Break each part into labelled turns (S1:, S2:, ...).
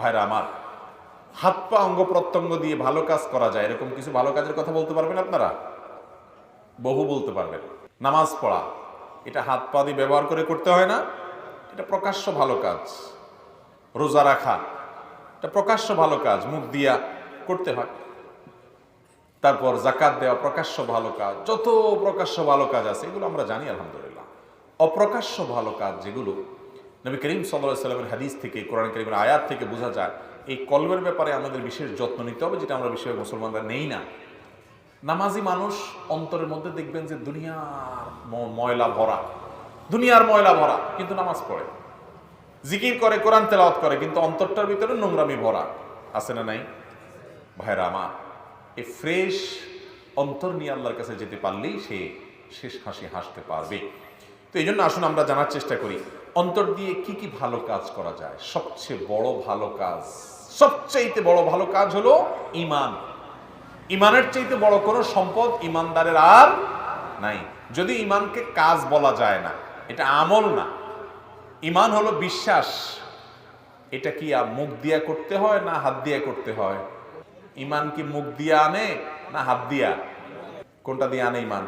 S1: ভাইরা আমার, হাত পা অঙ্গ প্রত্যঙ্গ দিয়ে ভালো কাজ করা যায়, এরকম কিছু ভালো কাজের কথা বলতে পারবেন আপনারা? বহু বলতে পারবেন। নামাজ পড়া, এটা হাত পা দিয়ে ব্যবহার করে করতে হয় না, এটা প্রকাশ্য ভালো কাজ। রোজা রাখা, এটা প্রকাশ্য ভালো কাজ, মুখ দিয়া করতে হয়। তারপর জাকাত দেওয়া, প্রকাশ্য ভালো কাজ, যত প্রকাশ্য ভালো কাজ আছে, এগুলো আমরা জানি, আলহামদুলিল্লাহ। অপ্রকাশ্য ভালো কাজ যেগুলো নবী করিম সাল্লাহ সাল্লামের হাদিস থেকে, কোরআন করিমের আয়াত থেকে বোঝা যায়, এই কলমের ব্যাপারে আমাদের বিশেষ যত্ন নিতে হবে, যেটা আমরা বিশেষ মুসলমানরা নেই না। নামাজি মানুষ অন্তরের মধ্যে দেখবেন যে দুনিয়ার ময়লা ভরা। দুনিয়ার ময়লা ভরা, কিন্তু নামাজ পড়ে। জিকির করে, কোরআন তেলাওয়াত করে, কিন্তু অন্তরটার ভিতরে নোংরামি ভরা। আছে না নাই? ভাইরা আমার, এই ফ্রেশ অন্তর নিয়ে আল্লাহর কাছে যেতে পারলেই সে শেষ হাসি হাসতে পারবে। তো এই জন্য আসুন আমরা জানার চেষ্টা করি অন্তর দিয়ে কি কি ভালো কাজ করা যায়? সবচেয়ে বড় ভালো কাজ সবচেয়ে বড় ভালো কাজ হলো ইমান। ইমানের চাইতে বড় কোনো সম্পদ ইমানদারের আর নাই। যদি ইমানকে কাজ বলা যায় না, এটা আমল না। ইমান হলো বিশ্বাস। এটা কি মুখ দিয়া করতে হয় না হাত দিয়া করতে হয়? ইমান কি মুখ দিয়া আনে না হাত দিয়া? কোনটা দিয়ে আনে ইমান?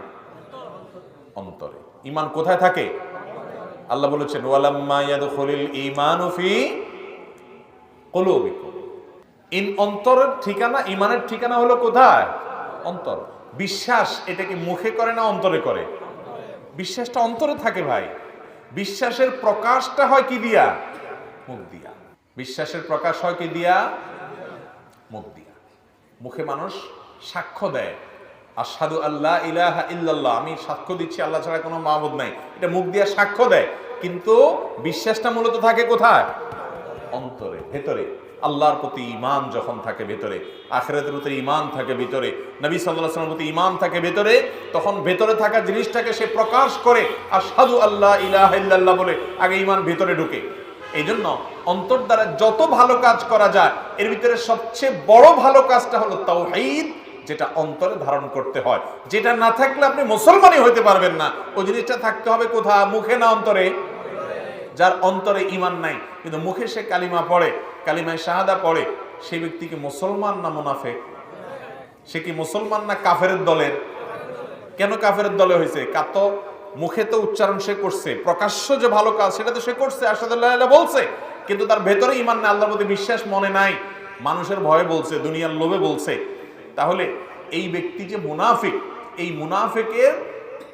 S1: অন্তরে। ইমান কোথায় থাকে? আল্লাহ বলেছেন, ওয়ালাম্মা ইন অন্তরের ঠিকানা ইমানের ঠিকানা হলো কোথায়? অন্তর। বিশ্বাস এটা কি মুখে করে না অন্তরে করে? বিশ্বাসটা অন্তরে থাকে ভাই। বিশ্বাসের প্রকাশটা হয় কি দিয়া? মুখ দিয়া। বিশ্বাসের প্রকাশ হয় কি দিয়া? মুখ দিয়া। মুখে মানুষ সাক্ষ্য দেয়। আসাদু আল্লাহ ইলাহা ইল্লাল্লাহ, আমি সাক্ষ্য দিচ্ছি, আল্লাহ ছাড়া কোনো মাহবুদ নাই। এটা মুখ দিয়ে সাক্ষ্য দেয়, কিন্তু বিশ্বাসটা মূলত থাকে কোথায়? অন্তরে, ভেতরে। আল্লাহর প্রতি ইমান যখন থাকে ভেতরে, আখেরাতের প্রতি ইমান থাকে ভেতরে, নবী সাল্লাহ প্রতি ইমান থাকে ভেতরে, তখন ভেতরে থাকা জিনিসটাকে সে প্রকাশ করে আর সাধু আল্লাহ ইলাহ ইল্লাল্লাহ বলে আগে ইমান ভেতরে ঢুকে। এই জন্য অন্তর দ্বারা যত ভালো কাজ করা যায়, এর ভিতরে সবচেয়ে বড় ভালো কাজটা হলো তাওহীদ যেটা অন্তরে ধারণ করতে হয়। যেটা না থাকলে আপনি মুসলমানই হইতে পারবেন না। ওই জিনিসটা থাকতে হবে কোথা মুখে না অন্তরে? যার অন্তরে ইমান নাই। কিন্তু মুখে সে কালিমা পড়ে, কালিমায় শাহাদা পড়ে সেই ব্যক্তি কি মুসলমান না মুনাফে সে কি মুসলমান না কাফের দলের? কেন কাফের দলে হয়েছে কাত মুখে তো উচ্চারণ সে করছে, প্রকাশ্য যে ভালো কাজ সেটা তো সে করছে আসাদুল্লাহ বলছে। কিন্তু তার ভেতরে ইমান না আল্লাহর প্রতি বিশ্বাস মনে নাই। মানুষের ভয়ে বলছে, দুনিয়ার লোভে বলছে। তাহলে এই ব্যক্তি যে মুনাফিক, এই মুনাফিকের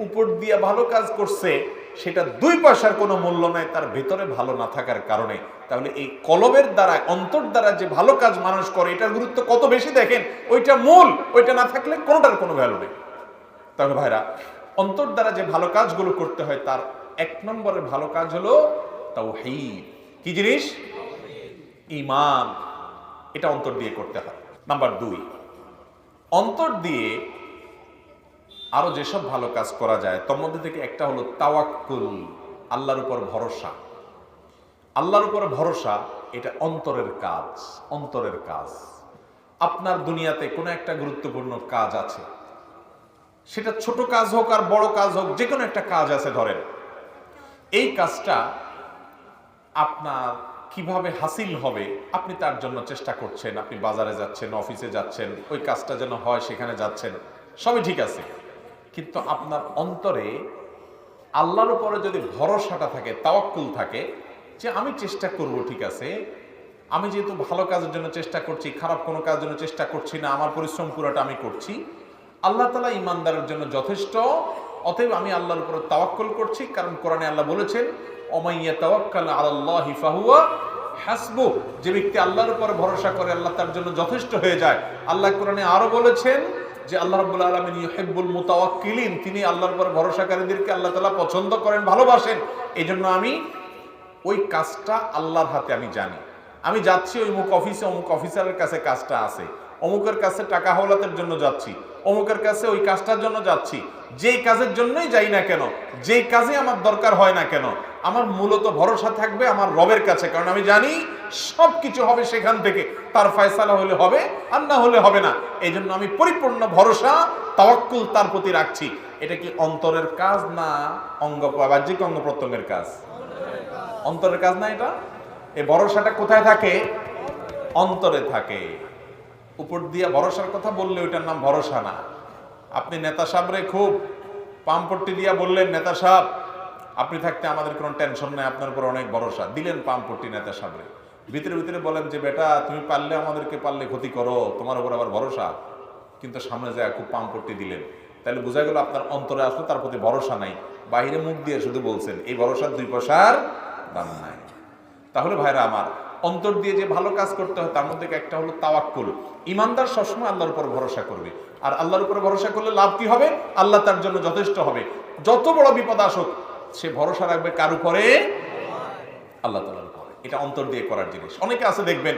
S1: উপর দিয়ে ভালো কাজ করছে, সেটা দুই পয়সার কোনো মূল্য নাই, তার ভেতরে ভালো না থাকার কারণে। তাহলে এই কলবের দ্বারা, অন্তর দ্বারা যে ভালো কাজ মানুষ করে, এটার গুরুত্ব কত বেশি দেখেন? ওইটা মূল, ওইটা না থাকলে কোনোটার কোনো ভ্যালু নেই। তাহলে ভাইরা, অন্তর দ্বারা যে ভালো কাজগুলো করতে হয়, তার এক নম্বরের ভালো কাজ হলো তাওহীদ। কি জিনিস? ইমান। এটা অন্তর দিয়ে করতে হয়। নাম্বার দুই। অন্তর দিয়ে আরও যেসব ভালো কাজ করা যায়, তার মধ্যে থেকে একটা হলো তাওয়াক্কুল, আল্লাহর উপর ভরসা। আল্লাহর উপর ভরসা, এটা অন্তরের কাজ অন্তরের কাজ। আপনার দুনিয়াতে কোনো একটা গুরুত্বপূর্ণ কাজ আছে। সেটা ছোট কাজ হোক আর বড় কাজ হোক যে কোনো একটা কাজ আছে ধরেন। এই কাজটা আপনার কীভাবে হাসিল হবে? আপনি তার জন্য চেষ্টা করছেন, আপনি বাজারে যাচ্ছেন, অফিসে যাচ্ছেন, ওই কাজটা যেন হয় সেখানে যাচ্ছেন, সবই ঠিক আছে। কিন্তু আপনার অন্তরে আল্লাহর উপরে যদি ভরসাটা থাকে, তাওয়াক্কুল থাকে যে আমি চেষ্টা করব, ঠিক আছে? আমি যেহেতু ভালো কাজের জন্য চেষ্টা করছি, খারাপ কোনো কাজের জন্য চেষ্টা করছি না, আমার পরিশ্রম পুরোটা আমি করছি, আল্লাহ তালা ইমানদারের জন্য যথেষ্ট, অতএব আমি আল্লাহর উপর তাওয়াক্কুল করছি, কারণ কোরআনে আল্লাহ বলেছেন অমাইয়া তাওয়াক্কাল আল্লাহ ফাহুয়া হাসবু। যে ব্যক্তি আল্লাহর উপর ভরসা করে, আল্লাহ তার জন্য যথেষ্ট হয়ে যায়। আল্লাহ কোরআনে আরও বলেছেন যে আল্লাহ রাব্বুল আলামিন ইউহিব্বুল মুতাওয়াক্কিলিন, তিনি আল্লাহর উপর ভরসাকারীদেরকে আল্লাহ তাআলা পছন্দ করেন, ভালোবাসেন। এই জন্য আমি ওই কাজটা আল্লাহর হাতে আমি জানি। আমি যাচ্ছি ওই অমুক অফিসে, অমুক অফিসারের কাছে কাজটা আছে। অমুকের কাছে টাকা হাওলাতের জন্য যাচ্ছি। অমুকের কাছে ওই কাজটার জন্য যাচ্ছি। যেই কাজের জন্যই যাই না কেন, যেই কাজে আমার দরকার হয় না কেন আমার মূলত ভরসা থাকবে আমার রবের কাছে, কারণ আমি জানি সব কিছু হবে সেখান থেকে। তার ফয়সালা হলে হবে আর না হলে হবে না। এই জন্য আমি পরিপূর্ণ ভরসা, তাওয়াক্কুল তার প্রতি রাখছি। এটা কি অন্তরের কাজ না অঙ্গ, বাহ্যিক অঙ্গ প্রত্যঙ্গের কাজ? অন্তরের কাজ না এটা? এই ভরসাটা কোথায় থাকে? অন্তরে থাকে। উপর দিয়ে ভরসার কথা বললে ওইটার নাম ভরসা না। আপনি নেতা সাহেবরে খুব পাম্পট্টি দিয়া বললেন, নেতা সাহেব আপনি থাকতে আমাদের কোনো টেনশন নেই, আপনার উপর অনেক ভরসা। দিলেন পাম্পট্টি নেতা সাহেবরে ভিতরে ভিতরে বলেন যে, বেটা, তুমি পারলে আমাদেরকে, পারলে ক্ষতি করো, তোমার উপর আবার ভরসা। কিন্তু সামনে যায় খুব পাম্পট্টি দিলেন। তাহলে বোঝা গেল আপনার অন্তরে আসলে তার প্রতি ভরসা নাই। বাইরে মুখ দিয়ে শুধু বলছেন, এই ভরসার দুই পয়সার দাম নাই। তাহলে ভাইরা আমার, অন্তর দিয়ে যে ভালো কাজ করতে হয়, তার মধ্যে একটা হলো তাওয়াক্কুল। ইমানদার সবসময় আল্লাহর উপর ভরসা করবে। আর আল্লাহর উপর ভরসা করলে লাভ কি হবে? আল্লাহ তার জন্য যথেষ্ট হবে। যত বড় বিপদ আসুক সে ভরসা রাখবে কার উপরে? আল্লাহ তালার উপরে। এটা অন্তর দিয়ে করার জিনিস। অনেকে আছে দেখবেন,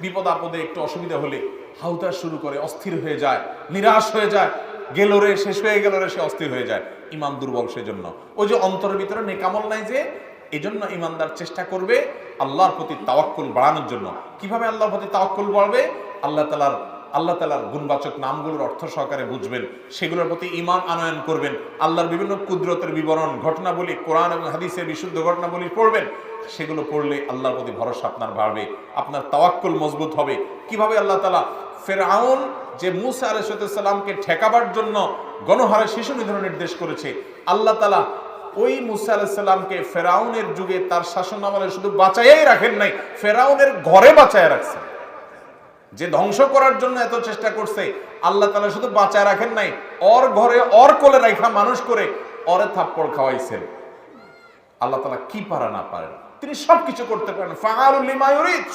S1: বিপদ আপদে একটু অসুবিধা হলে হাউতার শুরু করে, অস্থির হয়ে যায়, নিরাশ হয়ে যায়, গেল রে, শেষ হয়ে গেল রে, সে অস্থির হয়ে যায়। ইমান দুর্বল সেজন্য। ওই যে অন্তরের ভিতরে নেকামল নাই যে এই জন্য ইমানদার চেষ্টা করবে আল্লাহর প্রতি তাওয়াক্কুল বাড়ানোর জন্য। কীভাবে আল্লাহর প্রতি তাওয়াক্কুল বাড়বে? আল্লাহ তালার আল্লাহ তালার গুণবাচক নামগুলোর অর্থ সহকারে বুঝবেন, সেগুলোর প্রতি ইমান আনয়ন করবেন, আল্লাহর বিভিন্ন কুদরতের বিবরণ, ঘটনাবলী, কোরআন এবং হাদিসের বিশুদ্ধ ঘটনাবলী পড়বেন, সেগুলো পড়লে আল্লাহর প্রতি ভরসা আপনার বাড়বে, আপনার তাওয়াক্কুল মজবুত হবে। কীভাবে আল্লাহ তালা ফেরাউন, যে মুসা আলাইসালামকে ঠেকাবার জন্য গণহারে শিশু নিধনের নির্দেশ করেছে, আল্লাহ তালা ওই মুসা আলাইসাল্লামকে ফেরাউনের যুগে তার শাসন আমলে শুধু বাঁচাইয়াই রাখেন নাই, ফেরাউনের ঘরে বাঁচায় রাখছেন। যে ধ্বংস করার জন্য এত চেষ্টা করছে, আল্লাহ তালা শুধু বাঁচায় রাখেন নাই, অর ঘরে, অর কোলে রাখা মানুষ করে অরে থাপ্পড় খাওয়াইছেন। আল্লাহ তালা কি পারা না পারেন? তিনি সবকিছু করতে পারেন।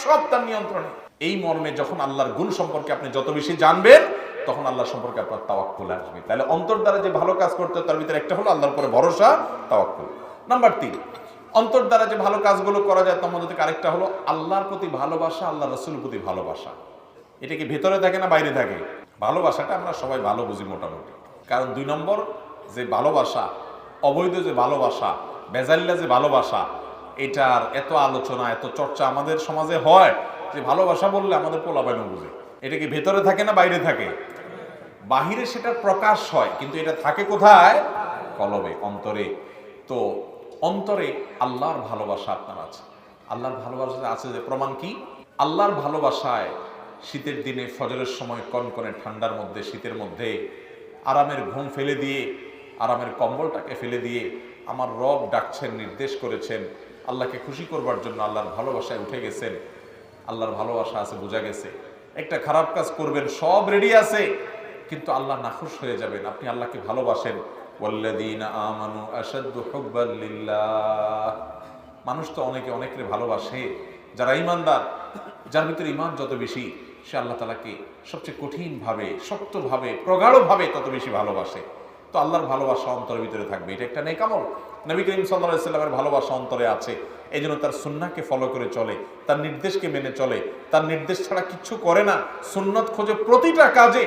S1: সব তার নিয়ন্ত্রণে। এই মর্মে যখন আল্লাহর গুণ সম্পর্কে আপনি যত বেশি জানবেন, তখন আল্লাহ সম্পর্কে আপনার তাওয়াক্কুল আসবে। তাহলে অন্তর দ্বারা যে ভালো কাজ করতে তার ভিতরে একটা হলো আল্লাহর উপরে ভরসা, তাওয়াক্কুল। নাম্বার তিন, অন্তর দ্বারা যে ভালো কাজগুলো করা যায়, তার মধ্যে আরেকটা হলো আল্লাহর প্রতি ভালোবাসা আল্লাহ রসুলের প্রতি ভালোবাসা। এটা কি ভেতরে থাকে না বাইরে থাকে? ভালোবাসাটা আমরা সবাই ভালো বুঝি মোটামুটি। কারণ দুই নম্বর, যে ভালোবাসা, অবৈধ যে ভালোবাসা বেজাল্লা যে ভালোবাসা, এটার এত আলোচনা, এত চর্চা আমাদের সমাজে হয় যে ভালোবাসা বললে আমাদের পোলাপাইনও বুঝে। এটা কি ভেতরে থাকে না বাইরে থাকে? বাহিরে সেটার প্রকাশ হয়, কিন্তু এটা থাকে কোথায়? কলবে, অন্তরে। তো অন্তরে আল্লাহর ভালোবাসা আপনার আছে। আল্লাহর ভালোবাসা আছে যে প্রমাণ কি? আল্লাহর ভালোবাসায় শীতের দিনে ফজরের সময় কনকনে ঠান্ডার মধ্যে, শীতের মধ্যে আরামের ঘুম ফেলে দিয়ে, আরামের কম্বলটাকে ফেলে দিয়ে আমার রব ডাকছেন, নির্দেশ করেছেন, আল্লাহকে খুশি করবার জন্য আল্লাহর ভালোবাসায় উঠে গেছেন। আল্লাহর ভালোবাসা আছে, বোঝা গেছে। একটা খারাপ কাজ করবেন, সব রেডি আছে, কিন্তু আল্লাহ নাখুশ হয়ে যাবেন। আপনি আল্লাহকে ভালোবাসেন। আমানু মানুষ তো অনেকে অনেকের ভালোবাসে। যারা ইমানদার, যার ভিতরে ইমান যত বেশি সে আল্লাহ তালাকে সবচেয়ে কঠিনভাবে, শক্তভাবে, প্রগাঢ়ভাবে তত বেশি ভালোবাসে। তো আল্লাহর ভালোবাসা অন্তরের ভিতরে থাকবে, এটা একটা নেকামল। নবী করিম সাল্লাহ সাল্লামের ভালোবাসা অন্তরে আছে এই জন্য তার সুন্নাকে ফলো করে চলে, তার নির্দেশকে মেনে চলে, তার নির্দেশ ছাড়া কিচ্ছু করে না, সুন্নত খোঁজে প্রতিটা কাজে।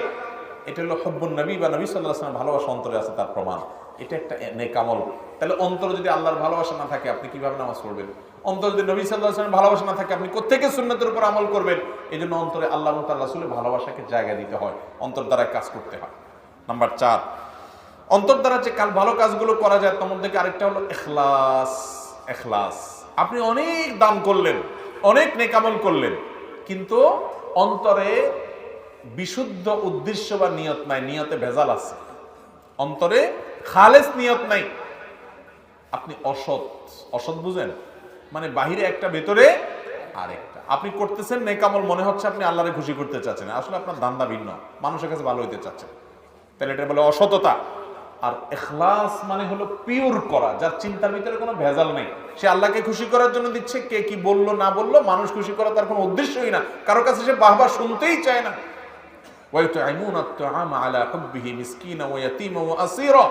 S1: এটা হলো হব্বুন নবী বা নবী সাল্লাহ আসলামের ভালোবাসা অন্তরে আছে তার প্রমাণ। এটা একটা নেকামল। তাহলে অন্তরে যদি আল্লাহর ভালোবাসা না থাকে, আপনি কীভাবে নামাজ পড়বেন? অন্তর যদি নবী সাল্লাহ আসলামের ভালোবাসা না থাকে, আপনি কোথেকে সুন্নতের উপর আমল করবেন? এই জন্য অন্তরে আল্লাহ তার রাসুলের ভালোবাসাকে জায়গা দিতে হয়, অন্তর দ্বারা কাজ করতে হয়। নাম্বার চার, অন্তর দ্বারা যে কাল ভালো কাজগুলো করা যায়, তার মধ্যে আরেকটা হলো এখলাস? এখলাস। আপনি অনেক দান করলেন, অনেক নেকামল করলেন, কিন্তু অন্তরে বিশুদ্ধ উদ্দেশ্য বা নিয়ত নাই, নিয়তে ভেজাল আছে। অন্তরে খালেস নিয়ত নাই। আপনি অসৎ অসৎ বুঝেন? মানে বাহিরে একটা, ভেতরে আরেকটা আপনি করতেছেন নেকামল মনে হচ্ছে আপনি আল্লাহরে খুশি করতে চাচ্ছেন আসলে আপনার দান্দা ভিন্ন মানুষের কাছে ভালো হইতে চাচ্ছেন তাহলে এটা বলে অসততা আর এখলাস মানে হলো পিওর করা যার চিন্তার ভিতরে কোনো ভেজাল নেই সে আল্লাহকে খুশি করার জন্য দিচ্ছে কে কি বললো না বললো মানুষ খুশি করা তার কোনো উদ্দেশ্যই না কারোর কাছে সে বাহবা শুনতেই চায় না ويطعمون الطعام على حبه مسكينا ويتيما واسيرا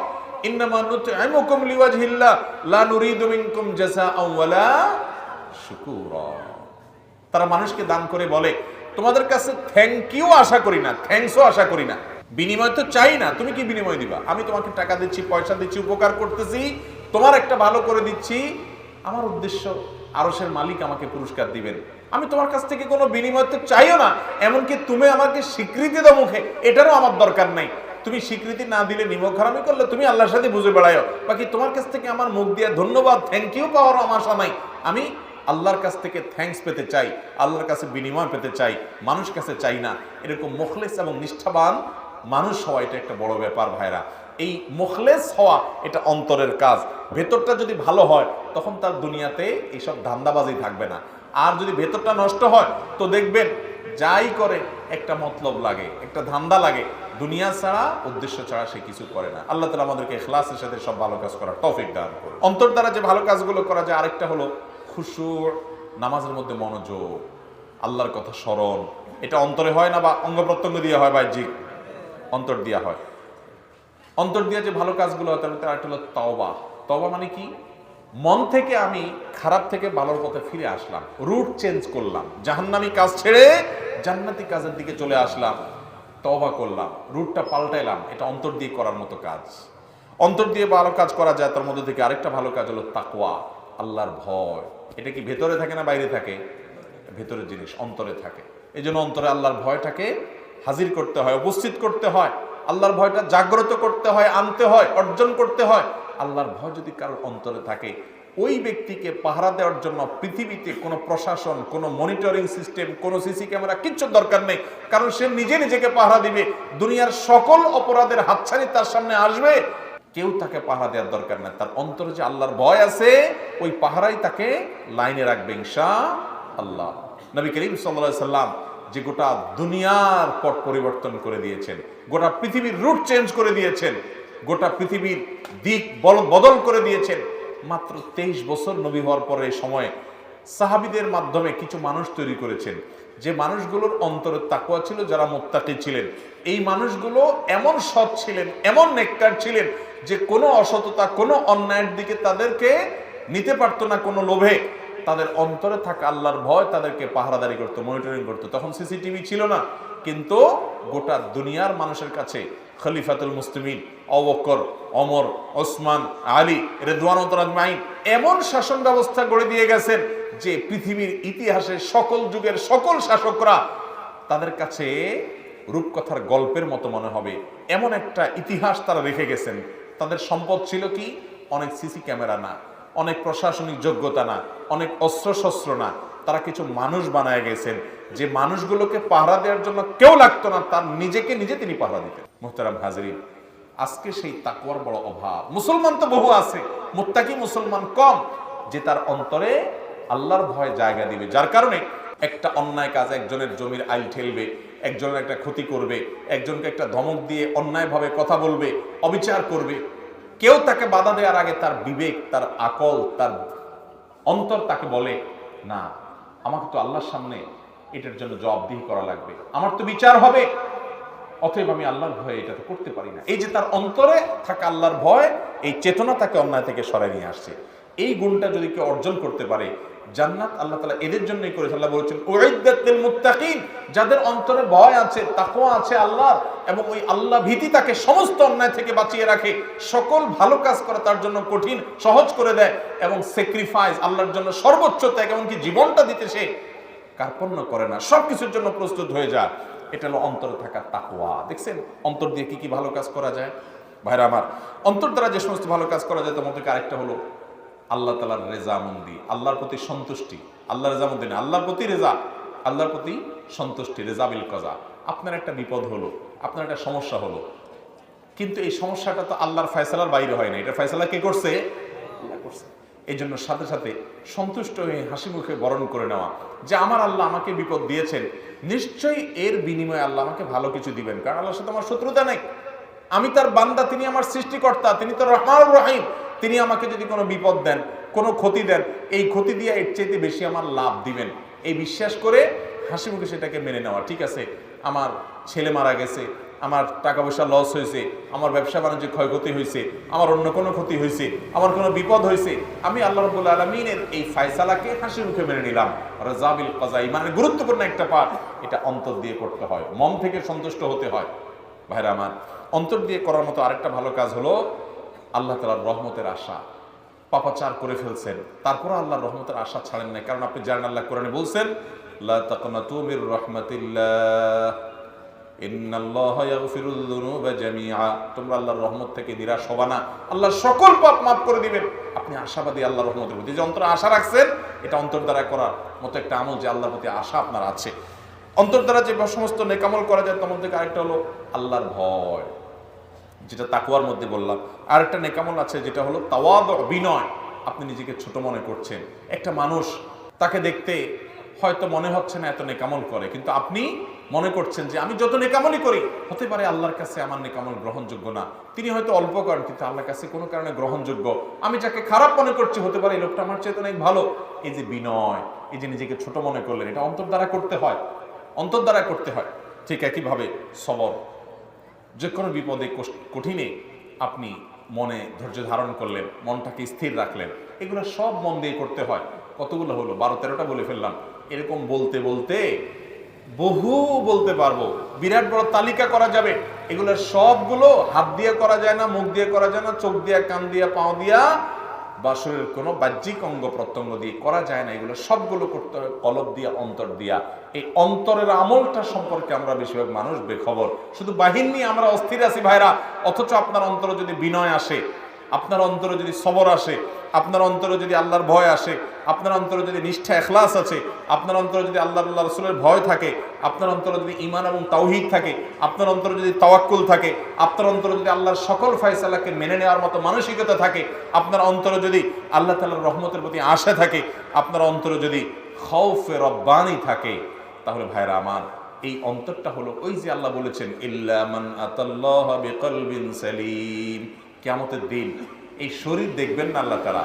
S1: انما نطعمكم لوجه الله لا نريد منكم جزاء ولا شكورا তারা মানুষকে দান করে বলে, তোমাদের কাছে থ্যাংক ইউ আশা করি না থ্যাঙ্কসও আশা করি না। বিনিময় তো চাই না, তুমি কি বিনিময় দিবা? আমি তোমাকে টাকা দিচ্ছি, পয়সা দিচ্ছি, উপকার করতেছি, তোমার একটা ভালো করে দিচ্ছি। আমার উদ্দেশ্য আরসের মালিক আমাকে পুরস্কার দিবেন। আমি তোমার কাছ থেকে কোনো বিনিময় তো চাইও না, এমনকি তুমি আমাকে স্বীকৃতি দাও মুখে, এটারও আমার দরকার নাই। তুমি স্বীকৃতি না দিলে নিমক হারামি করলে তুমি আল্লাহর সাথে বুঝে বেড়াও বাকি তোমার কাছ থেকে আমার মুখ দিয়ে ধন্যবাদ থ্যাংক ইউ পাওয়ার আমার নাই আমি আল্লাহর কাছ থেকে থ্যাঙ্কস পেতে চাই, আল্লাহর কাছে বিনিময় পেতে চাই, মানুষ কাছে চাই না। এরকম মুখলেস এবং নিষ্ঠাবান মানুষ হওয়া এটা একটা বড় ব্যাপার ভাইরা। এই মুখলেস হওয়া এটা অন্তরের কাজ। ভেতরটা যদি ভালো হয়, তখন তার দুনিয়াতে এইসব ধান্দাবাজি থাকবে না। আর যদি ভেতরটা নষ্ট হয়, তো দেখবেন যাই করে, একটা মতলব লাগে, একটা ধান্দা লাগে। দুনিয়া ছাড়া, উদ্দেশ্য ছাড়া সে কিছু করে না। আল্লাহ তালা আমাদেরকে এখলাসের সাথে সব ভালো কাজ করার তৌফিক দান করে অন্তর দ্বারা যে ভালো কাজগুলো করা যায়, আরেকটা হলো খুশুর নামাজের মধ্যে মনোযোগ, আল্লাহর কথা স্মরণ, এটা অন্তরে হয় না বা অঙ্গ প্রত্যঙ্গ দিয়ে হয় বাহ্যিক অন্তর দিয়া হয়। অন্তর দিয়া যে ভালো কাজগুলো হয় তার ভিতরে আরেকটা হলো তওবা। তওবা মানে কি? মন থেকে আমি খারাপ থেকে ভালোর পথে ফিরে আসলাম, রুট চেঞ্জ করলাম, জাহান্নামি কাজ ছেড়ে জান্নাতি কাজের দিকে চলে আসলাম, তওবা করলাম, রুটটা পাল্টাইলাম, এটা অন্তর দিয়ে করার মতো কাজ। অন্তর দিয়ে ভালো কাজ করা যায়, তার মধ্যে থেকে আরেকটা ভালো কাজ হলো তাকওয়া, আল্লাহর ভয়। এটা কি ভেতরে থাকে না বাইরে থাকে? ভেতরের জিনিস, অন্তরে থাকে। এই জন্য অন্তরে আল্লাহর ভয়টাকে হাজির করতে হয়, উপস্থিত করতে হয়। আল্লাহর ভয়টা জাগ্রত করতে হয়, আনতে হয়, অর্জন করতে হয়। আল্লাহর ভয় যদি কারোর অন্তরে থাকে, ওই ব্যক্তিকে পাহারা দেওয়ার জন্য পৃথিবীতে কোনো প্রশাসন, কোনো মনিটরিং সিস্টেম কোনো সিসি ক্যামেরা কিচ্ছু দরকার নেই। কারণ সে নিজে নিজেকে পাহারা দিবে। দুনিয়ার সকল অপরাধের হাতছানি তার সামনে আসবে। কেউ তাকে পাহারা দেওয়ার দরকার নাই। তার অন্তরে যে আল্লাহর ভয় আছে, ওই পাহারাই তাকে লাইনে রাখবে ইনশা আল্লাহ নবী করিম সাল্লাহ সাল্লাম যে গোটা দুনিয়ার পট পরিবর্তন করে দিয়েছেন, গোটা পৃথিবীর রুট চেঞ্জ করে দিয়েছেন, গোটা পৃথিবীর দিক বল- বদল করে দিয়েছেন। মাত্র তেইশ বছর নবী হওয়ার পরে সময়ে সাহাবিদের মাধ্যমে কিছু মানুষ তৈরি করেছেন। যে মানুষগুলোর অন্তরে তাকুয়া ছিল, যারা মোত্তাকি ছিলেন। এই মানুষগুলো এমন সৎ ছিলেন, এমন নেককার ছিলেন যে কোনো অসততা, কোনো অন্যায়ের দিকে তাদেরকে নিতে পারতো না কোনো লোভে। তাদের অন্তরে থাকা আল্লাহর ভয় তাদেরকে পাহারাদারি করতো মনিটরিং করতো। তখন সিসিটিভি ছিল না, কিন্তু গোটা দুনিয়ার মানুষের কাছে খলিফাতুল মুসলিমিন, অবকর, অমর, ওসমান, আলী, রেদওয়ান এমন শাসন ব্যবস্থা গড়ে দিয়ে গেছেন যে পৃথিবীর ইতিহাসে সকল যুগের সকল শাসকরা তাদের কাছে রূপকথার গল্পের মতো মনে হবে। এমন একটা ইতিহাস তারা রেখে গেছেন। তাদের সম্পদ ছিল কি? অনেক সিসি ক্যামেরা না, অনেক প্রশাসনিক যোগ্যতা না, অনেক অস্ত্রশস্ত্র না। তারা কিছু মানুষ বানায় গেছেন। যে মানুষগুলোকে পাহারা দেওয়ার জন্য কেউ লাগতো না, তার নিজেকে নিজে তিনি পাহারা দিতেন। মোহতারাম হাজরিন, আজকে সেই তাকুয়ার বড় অভাব। মুসলমান তো বহু আছে, মুত্তাকি মুসলমান কম, যে তার অন্তরে আল্লাহর ভয় জায়গা দিবে। যার কারণে একটা অন্যায় কাজ একজনের জমির আইল ঠেলবে, একজনের একটা ক্ষতি করবে, একজনকে একটা ধমক দিয়ে অন্যায়ভাবে কথা বলবে, অবিচার করবে। কেউ তাকে বাধা দেওয়ার আগে তার বিবেক, তার আকল, তার অন্তর তাকে বলে, না, আমাকে তো আল্লাহর সামনে এটার জন্য জবাবদিহি করা লাগবে। আমার তো বিচার হবে। অতএব আমি আল্লাহর ভয়ে এটা তো করতে পারি না। এই যে তার অন্তরে থাকা আল্লাহর ভয়, এই চেতনা তাকে অন্যায় থেকে সরাই নিয়ে আসছে। এই গুণটা যদি কেউ অর্জন করতে পারে, জান্নাত আল্লাহ তালা এদের জন্যই করেছে। আল্লাহ বলেছেন উইদ্দাতিল মুত্তাকিন যাদের অন্তরে ভয় আছে, তাকওয়া আছে আল্লাহর, এবং ওই আল্লাহ ভীতি তাকে সমস্ত অন্যায় থেকে বাঁচিয়ে রাখে। সকল ভালো কাজ করা তার জন্য কঠিন, সহজ করে দেয়, এবং স্যাক্রিফাইস আল্লাহর জন্য সর্বোচ্চ ত্যাগ, এমনকি জীবনটা দিতে সে কার্পণ্য করে না। সব কিছুর জন্য প্রস্তুত হয়ে যায়। এটা হলো অন্তরে থাকা তাকওয়া। দেখছেন? অন্তর দিয়ে কি কি ভালো কাজ করা যায়? ভাইরা আমার, অন্তর দ্বারা যে সমস্ত ভালো কাজ করা যায় তার মধ্যে আরেকটা হলো আল্লাহ তালার রেজামন্দি, আল্লাহর প্রতি সন্তুষ্টি। আল্লাহ রেজামন্দি না, আল্লাহর প্রতি রেজা। আল্লাহর প্রতি সন্তুষ্টি, রেজাবিল কজা। আপনার একটা বিপদ হলো, আপনার একটা সমস্যা হলো। কিন্তু এই সমস্যাটা তো আল্লাহর ফয়সালার বাইরে হয় না। এটা ফয়সালা কে করছে? করছে। এই জন্য সাথে সাথে সন্তুষ্ট হয়ে হাসি মুখে বরণ করে নেওয়া। যে আমার আল্লাহ আমাকে বিপদ দিয়েছেন, নিশ্চয়ই এর বিনিময়ে আল্লাহ আমাকে ভালো কিছু দিবেন। কারণ আল্লাহর সাথে আমার শত্রুতা নেই। আমি তার বান্দা, তিনি আমার সৃষ্টিকর্তা, তিনি তো রহমান রহিম। তিনি আমাকে যদি কোনো বিপদ দেন, কোনো ক্ষতি দেন, এই ক্ষতি দিয়ে এর চাইতে বেশি আমার লাভ দিবেন। এই বিশ্বাস করে হাসি মুখে সেটাকে মেনে নেওয়া। ঠিক আছে, আমার ছেলে মারা গেছে আমার টাকা পয়সা লস হয়েছে, আমার ব্যবসা বাণিজ্য ক্ষয়ক্ষতি হয়েছে, আমার অন্য কোনো ক্ষতি হয়েছে, আমার কোনো বিপদ হয়েছে, আমি আল্লাহ রবুল আলমিনের এই ফায়সালাকে হাসি মুখে মেনে নিলাম। রাজাবিল কাজাই মানে গুরুত্বপূর্ণ একটা পাঠ, এটা অন্তর দিয়ে করতে হয়, মন থেকে সন্তুষ্ট হতে হয়। ভাইরা আমার, অন্তর দিয়ে করার মতো আরেকটা ভালো কাজ হলো আল্লাহ তালার রহমতের আশা। পাপাচার করে ফেলছেন তারপর আল্লাহর রহমতের আশা ছাড়েন না কারণ আপনি জানেন আল্লাহ কোরআনে বলছেন, লা তাকনাতু মির রাহমাতিল্লাহ। তোমরা আল্লাহর রহমত থেকে নিরাশ আল্লাহ সকল মাফ করে দিবেন। আপনি আশাবাদী প্রতি। যে আশা রাখছেন, এটা অন্তর দ্বারা করার একটা যে আশা আপনার আছে। সমস্ত নেকামল করা যায়, তার মধ্যে আরেকটা হলো আল্লাহর ভয়। যেটা তাকুয়ার মধ্যে বললাম। আর একটা নেকামল আছে, যেটা হলো তাওয়াদ বিনয় আপনি নিজেকে ছোট মনে করছেন। একটা মানুষ, তাকে দেখতে হয়তো মনে হচ্ছে না এত নেকামল করে। কিন্তু আপনি মনে করছেন যে আমি যত নেকামলই করি, হতে পারে আল্লাহর কাছে আমার নেকামল গ্রহণযোগ্য না। তিনি হয়তো অল্প করেন কিন্তু আল্লাহর কাছে কোনো কারণে গ্রহণযোগ্য। আমি যাকে খারাপ মনে করছি, হতে পারে এই লোকটা আমার চেয়ে অনেক ভালো। এই যে বিনয়, এই যে নিজেকে ছোট মনে করলেন, এটা অন্তর দ্বারা করতে হয়। অন্তর দ্বারা করতে হয়। ঠিক একইভাবে সবর। যে কোনো বিপদে কঠিনে আপনি মনে ধৈর্য ধারণ করলেন, মনটাকে স্থির রাখলেন। এগুলো সব মন দিয়ে করতে হয়। কতগুলো হলো? বারো তেরোটা বলে ফেললাম। এরকম বলতে বলতে বহু বলতে পারব। বিরাট বড় তালিকা করা যাবে। এগুলো সবগুলো হাত দিয়ে করা যায় না, মুখ দিয়ে করা যায় না, চোখ দিয়া, কান দিয়া, পাও দিয়া বা শরীরের কোনো বাহ্যিক অঙ্গ প্রত্যঙ্গ দিয়ে করা যায় না। এগুলো সবগুলো করতে হবে কলব দিয়া, অন্তর দিয়া। এই অন্তরের আমলটা সম্পর্কে আমরা বেশিরভাগ মানুষ বেখবর। শুধু বাহিনী আমরা অস্থির আছি ভাইরা, অথচ আপনার অন্তরে যদি বিনয় আসে আপনার অন্তরে যদি সবর আসে, আপনার অন্তরে যদি আল্লাহর ভয় আসে, আপনার অন্তরে যদি নিষ্ঠা, এখলাস আছে, আপনার অন্তরে যদি আল্লাহ আল্লাহ রসুলের ভয় থাকে, আপনার অন্তরে যদি ইমান এবং তাওহিদ থাকে, আপনার অন্তরে যদি তাওয়াক্কুল থাকে, আপনার অন্তরে যদি আল্লাহর সকল ফয়সালাকে মেনে নেওয়ার মতো মানসিকতা থাকে, আপনার অন্তরে যদি আল্লাহ তাআলার রহমতের প্রতি আশা থাকে, আপনার অন্তরে যদি খৌফে রব্বানি থাকে, তাহলে ভাইরা আমার, এই অন্তরটা হলো ওই যে আল্লাহ বলেছেন ইল্লামান আতাল্লাহ বিকলবিন সালিম। কিয়ামতের দিন এই শরীর দেখবেন না আল্লাহ তারা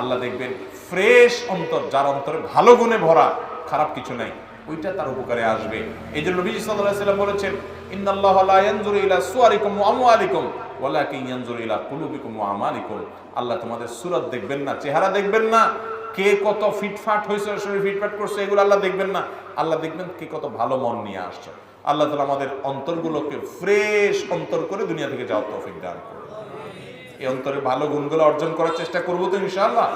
S1: আল্লাহ দেখবেন ফ্রেশ অন্তর, যার অন্তরে ভালো গুণে ভরা, খারাপ কিছু নাই। ওইটা তার উপকারে আসবে। এই জন্য নবী আলাইহি সাল্লাম বলেছেন, ইন্নাল্লাহ লা ইয়ানজুরু ইলা সুয়ারিকুম ওয়া আমওয়ালিকুম, ওয়ালাকিন ইয়ানজুরু ইলা কুলুবিকুম ওয়া আমালিকুম। আল্লাহ তোমাদের সুরত দেখবেন না, চেহারা দেখবেন না। কে কত ফিটফাট হয়েছে, শরীর ফিটফাট করছে, এগুলো আল্লাহ দেখবেন না। আল্লাহ দেখবেন কে কত ভালো মন নিয়ে আসছে। আল্লাহ তালা আমাদের অন্তরগুলোকে ফ্রেশ অন্তর করে দুনিয়া থেকে যাওয়ার তৌফিক দান করুন। এই অন্তরে ভালো গুণগুলো অর্জন করার চেষ্টা করব তো ইনশাআল্লাহ।